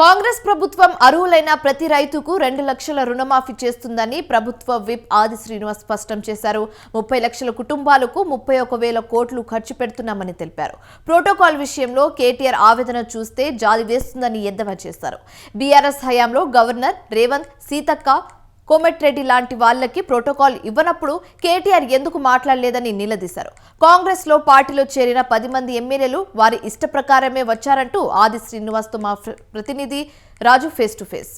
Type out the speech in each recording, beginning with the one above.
కాంగ్రెస్ ప్రభుత్వం అర్హులైన ప్రతి రైతుకు రెండు లక్షల రుణమాఫీ చేస్తుందని ప్రభుత్వ విప్ ఆది శ్రీనివాస్ స్పష్టం చేశారు. ముప్పై లక్షల కుటుంబాలకు ముప్పై ఒక వేల కోట్లు ఖర్చు పెడుతున్నామని తెలిపారు. ప్రోటోకాల్ విషయంలో కేటీఆర్ ఆవేదన చూస్తే జాలి వేస్తుందని ఎద్దవా చేశారు. బీఆర్ఎస్ హయాంలో గవర్నర్ రేవంత్ సీతక్క కోమటిరెడ్డి లాంటి వాళ్ళకి ప్రోటోకాల్ ఇవ్వనప్పుడు కేటీఆర్ ఎందుకు మాట్లాడలేదని నిలదీశారు. కాంగ్రెస్లో పార్టీలో చేరిన పది మంది ఎమ్మెల్యేలు వారి ఇష్ట ప్రకారమే వచ్చారంటూ ఆది శ్రీనివాస్తో మా ప్రతినిధి రాజు ఫేస్ టు ఫేస్.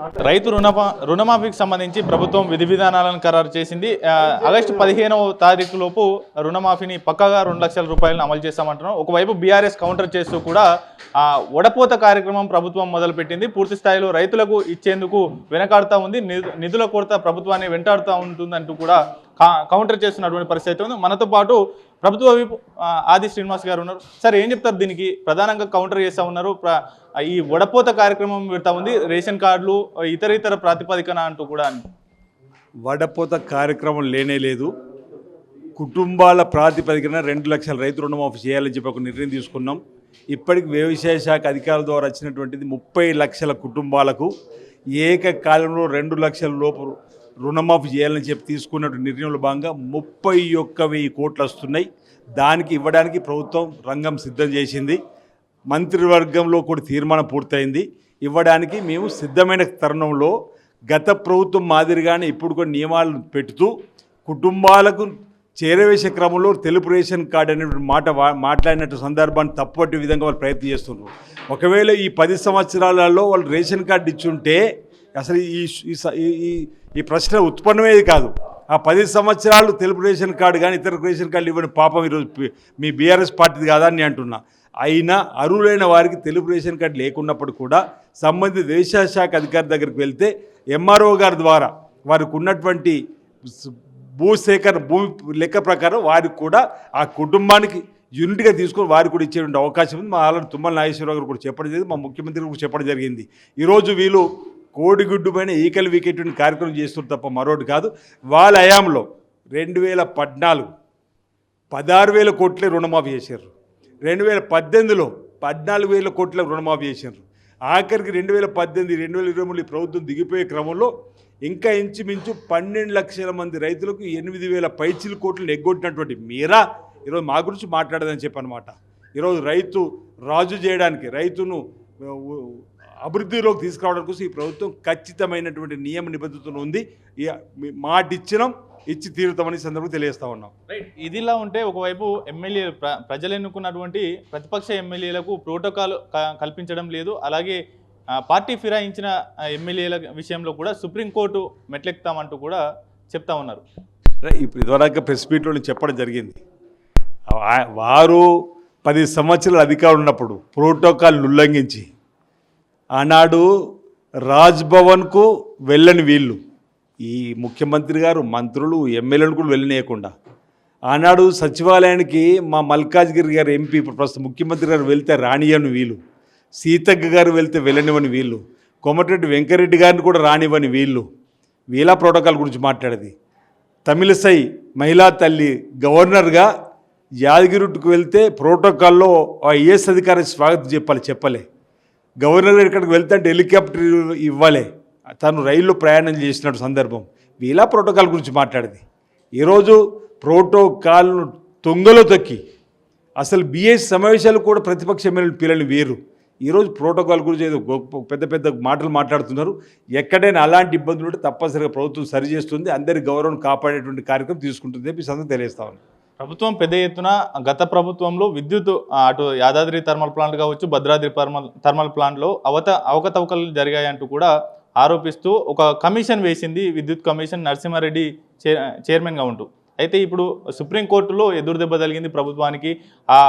రైతు రుణ రుణమాఫీకి సంబంధించి ప్రభుత్వం విధి విధానాలను ఖరారు చేసింది. ఆగస్టు పదిహేనవ తారీఖు లోపు రుణమాఫీని పక్కగా రెండు లక్షల రూపాయలను అమలు చేస్తామంటున్నాం. ఒకవైపు బీఆర్ఎస్ కౌంటర్ చేస్తూ కూడా వడపోత కార్యక్రమం ప్రభుత్వం మొదలుపెట్టింది. పూర్తి స్థాయిలో రైతులకు ఇచ్చేందుకు వెనకాడుతూ ఉంది. నిధుల కొరత ప్రభుత్వాన్ని వెంటాడుతూ ఉంటుందంటూ కూడా కా- కౌంటర్ చేస్తున్నటువంటి పరిస్థితి ఉంది. మనతో పాటు ప్రభుత్వ విప్ ఆది శ్రీనివాస్ గారు ఉన్నారు. సార్ ఏం చెప్తారు దీనికి? ప్రధానంగా కౌంటర్ చేస్తూ ఉన్నారు. ప్ర- ఈ వడపోత కార్యక్రమం పెడతా ఉంది. రేషన్ కార్డులు ఇతర ఇతర ప్రాతిపదికన అంటూ కూడా వడపోత కార్యక్రమం లేనే లేదు. కుటుంబాల ప్రాతిపదికన రెండు లక్షల రైతు రుణమాఫీ చేయాలని చెప్పి ఒక నిర్ణయం తీసుకున్నాం. ఇప్పటికి వ్యవసాయ శాఖ అధికారుల ద్వారా వచ్చినటువంటిది ముప్పై లక్షల కుటుంబాలకు ఏకకాలంలో రెండు లక్షల లోపు రుణమాఫీ చేయాలని చెప్పి తీసుకున్నటువంటి నిర్ణయంలో భాగంగా ముప్పై ఒక్క వెయ్యి కోట్లు వస్తున్నాయి. దానికి ఇవ్వడానికి ప్రభుత్వం రంగం సిద్ధం చేసింది. మంత్రివర్గంలో కూడా తీర్మానం పూర్తయింది. ఇవ్వడానికి మేము సిద్ధమైన తరుణంలో గత ప్రభుత్వం మాదిరిగానే ఇప్పుడు కొన్ని నియమాలను పెడుతూ కుటుంబాలకు చేరవేసే క్రమంలో తెలుపు రేషన్ కార్డు అనేటువంటి మాట మాట్లాడినట్టు సందర్భాన్ని తప్పటి విధంగా వాళ్ళు ప్రయత్నం చేస్తున్నారు. ఒకవేళ ఈ పది సంవత్సరాలలో వాళ్ళు రేషన్ కార్డు ఇచ్చుంటే అసలు ఈ ఈ స- ఈ- ఈ ఈ ప్రశ్న ఉత్పన్నమేది కాదు. ఆ పది సంవత్సరాలు తెలుపు రేషన్ కార్డు కానీ ఇతర రేషన్ కార్డు ఇవ్వని పాపం ఈరోజు మీ బీఆర్ఎస్ పార్టీది కాదా అని అంటున్నా. అయినా అరువులైన వారికి తెలుపు రేషన్ కార్డు లేకున్నప్పుడు కూడా సంబంధిత వ్యవసాయ శాఖ అధికారి దగ్గరికి వెళ్తే ఎంఆర్ఓ గారి ద్వారా వారికి ఉన్నటువంటి భూసేకరణ భూమి లెక్క ప్రకారం వారికి కూడా ఆ కుటుంబానికి యూనిట్గా తీసుకొని వారికి కూడా ఇచ్చేటువంటి అవకాశం ఉంది. మా ఆల్రెడీ తుమ్మల నాగేశ్వరరావు గారు కూడా చెప్పడం జరిగింది. మా ముఖ్యమంత్రి కూడా చెప్పడం జరిగింది. ఈరోజు వీళ్ళు కోడిగుడ్డు పైన ఈకలు వికెట్ని కార్యక్రమం చేస్తున్నారు తప్ప మరొకటి కాదు. వాళ్ళ హయాంలో రెండు వేల పద్నాలుగు పదహారు వేల కోట్లే రుణమాఫీ చేశారు. రెండు వేల పద్దెనిమిదిలో పద్నాలుగు వేల కోట్ల రుణమాఫీ చేశారు. ఆఖరికి రెండు వేల పద్దెనిమిది రెండు వేల ఇరవై మూడు ప్రభుత్వం దిగిపోయే క్రమంలో ఇంకా ఇంచుమించు పన్నెండు లక్షల మంది రైతులకు ఎనిమిది వేల పైచిల కోట్లు ఎగ్గొట్టినటువంటి మీరా ఈరోజు మా గురించి మాట్లాడదని చెప్పనమాట. ఈరోజు రైతు రాజు చేయడానికి రైతును అభివృద్ధిలోకి తీసుకురావడం కోసం ఈ ప్రభుత్వం ఖచ్చితమైనటువంటి నియమ నిబద్ధతలు ఉంది. ఈ మాట ఇచ్చినాం ఇచ్చి తీరుతామని సందర్భంగా తెలియజేస్తా ఉన్నాం. రైట్. ఇదిలా ఉంటే ఒకవైపు ఎమ్మెల్యే ప్ర- ప్రజలు ఎన్నుకున్నటువంటి ప్రతిపక్ష ఎమ్మెల్యేలకు ప్రోటోకాల్ కల్పించడం లేదు. అలాగే పార్టీ ఫిరాయించిన ఎమ్మెల్యేల విషయంలో కూడా సుప్రీంకోర్టు మెట్లెక్కుతామంటూ కూడా చెప్తా ఉన్నారు. ఇప్పుడు ఇదివరకు ప్రెస్ మీట్లో చెప్పడం జరిగింది. వారు పది సంవత్సరాలు అధికారులు ఉన్నప్పుడు ప్రోటోకాల్ ఉల్లంఘించి ఆనాడు రాజ్భవన్కు వెళ్ళని వీళ్ళు. ఈ ముఖ్యమంత్రి గారు మంత్రులు ఎమ్మెల్యేలను కూడా వెళ్ళనీయకుండా. ఆనాడు సచివాలయానికి మా మల్కాజ్గిరి గారు ఎంపీ ఇప్పుడు ప్రస్తుతం ముఖ్యమంత్రి గారు వెళ్తే రానియని వీళ్ళు. సీతక్క గారు వెళ్తే వెళ్ళనివని వీళ్ళు. కోమటిరెడ్డి వెంకరెడ్డి గారిని కూడా రానివ్వని వీళ్ళు. వీళ్ళ ప్రోటోకాల్ గురించి మాట్లాడేది. తమిళసై మహిళా తల్లి గవర్నర్గా యాదగిరిట్టుకు వెళ్తే ప్రోటోకాల్లో ఐఏఎస్ అధికారి స్వాగతం చెప్పాలి చెప్పలే. గవర్నర్ ఇక్కడికి వెళ్తే అంటే హెలికాప్టర్ ఇవ్వాలి. తను రైల్లో ప్రయాణం చేసినట్టు సందర్భం. వీలా ప్రోటోకాల్ గురించి మాట్లాడింది. ఈరోజు ప్రోటోకాల్ను తొంగలో తొక్కి. అసలు బిఎస్ సమావేశాలు కూడా ప్రతిపక్ష ఎమ్మెల్యేలు పిల్లలు వేరు. ఈరోజు ప్రోటోకాల్ గురించి ఏదో గొప్ప పెద్ద పెద్ద మాటలు మాట్లాడుతున్నారు. ఎక్కడైనా అలాంటి ఇబ్బందులు ఉంటే తప్పనిసరిగా ప్రభుత్వం సరిచేస్తుంది. అందరి గౌరవం కాపాడేటువంటి కార్యక్రమం తీసుకుంటుంది చెప్పి సందర్భం తెలియస్తా ఉన్నాను ప్రభుత్వం పెద్ద ఎత్తున గత ప్రభుత్వంలో విద్యుత్ అటు యాదాద్రి థర్మల్ ప్లాంట్ కావచ్చు భద్రాద్రి థర్మల్ థర్మల్ ప్లాంట్లో అవత అవకతవకలు జరిగాయంటూ కూడా ఆరోపిస్తూ ఒక కమిషన్ వేసింది విద్యుత్ కమిషన్ నరసింహారెడ్డి చైర్మన్గా ఉంటూ. అయితే ఇప్పుడు సుప్రీంకోర్టులో ఎదురు దెబ్బ తగిలింది ప్రభుత్వానికి. ఆ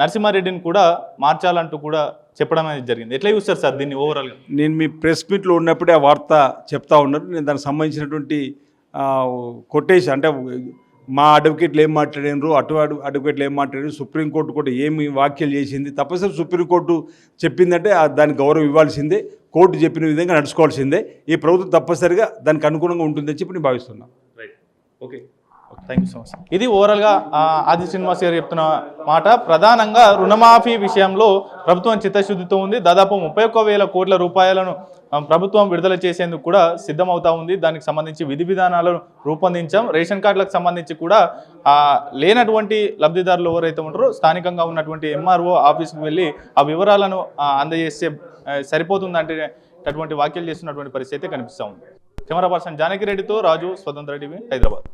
నరసింహారెడ్డిని కూడా మార్చాలంటూ కూడా చెప్పడం అనేది జరిగింది. ఎట్లా చూస్తారు సార్ దీన్ని ఓవరాల్గా నేను మీ ప్రెస్ మీట్లో ఉన్నప్పుడే ఆ వార్త చెప్తా ఉన్నారు నేను దానికి సంబంధించినటువంటి కొట్టేసి కొటేషన్ అంటే మా అడ్వకేట్లు ఏం మాట్లాడినారు? అటు అడు అడ్వకేట్లు ఏం మాట్లాడారు సుప్రీంకోర్టు కూడా ఏమి వ్యాఖ్యలు చేసింది? తప్పనిసరి సుప్రీంకోర్టు చెప్పిందంటే ఆ దానికి గౌరవం ఇవ్వాల్సిందే. కోర్టు చెప్పిన విధంగా నడుచుకోవాల్సిందే. ఈ ప్రభుత్వం తప్పనిసరిగా దానికి అనుగుణంగా ఉంటుందని చెప్పి నేను భావిస్తున్నాను right okay thank you so much ఇది ఓవరాల్గా ఆది శ్రీనివాస్ గారు చెప్తున్న మాట. ప్రధానంగా రుణమాఫీ విషయంలో ప్రభుత్వం చిత్తశుద్ధితో ఉంది. దాదాపు ముప్పై ఒక్క వేల కోట్ల రూపాయలను ప్రభుత్వం విడుదల చేసేందుకు కూడా సిద్ధమవుతా ఉంది. దానికి సంబంధించి విధి విధానాలను రూపొందించాం. రేషన్ కార్డులకు సంబంధించి కూడా లేనటువంటి లబ్ధిదారులు ఎవరైతే ఉంటారో స్థానికంగా ఉన్నటువంటి ఎంఆర్ఓ ఆఫీస్కి వెళ్ళి ఆ వివరాలను అందజేస్తే సరిపోతుందంటే అటువంటి వ్యాఖ్యలు చేస్తున్నటువంటి పరిస్థితి అయితే కనిపిస్తూ ఉంది. కెమెరా పర్సన్ జానకి రెడ్డితో రాజు స్వతంత్ర టీవీ హైదరాబాద్.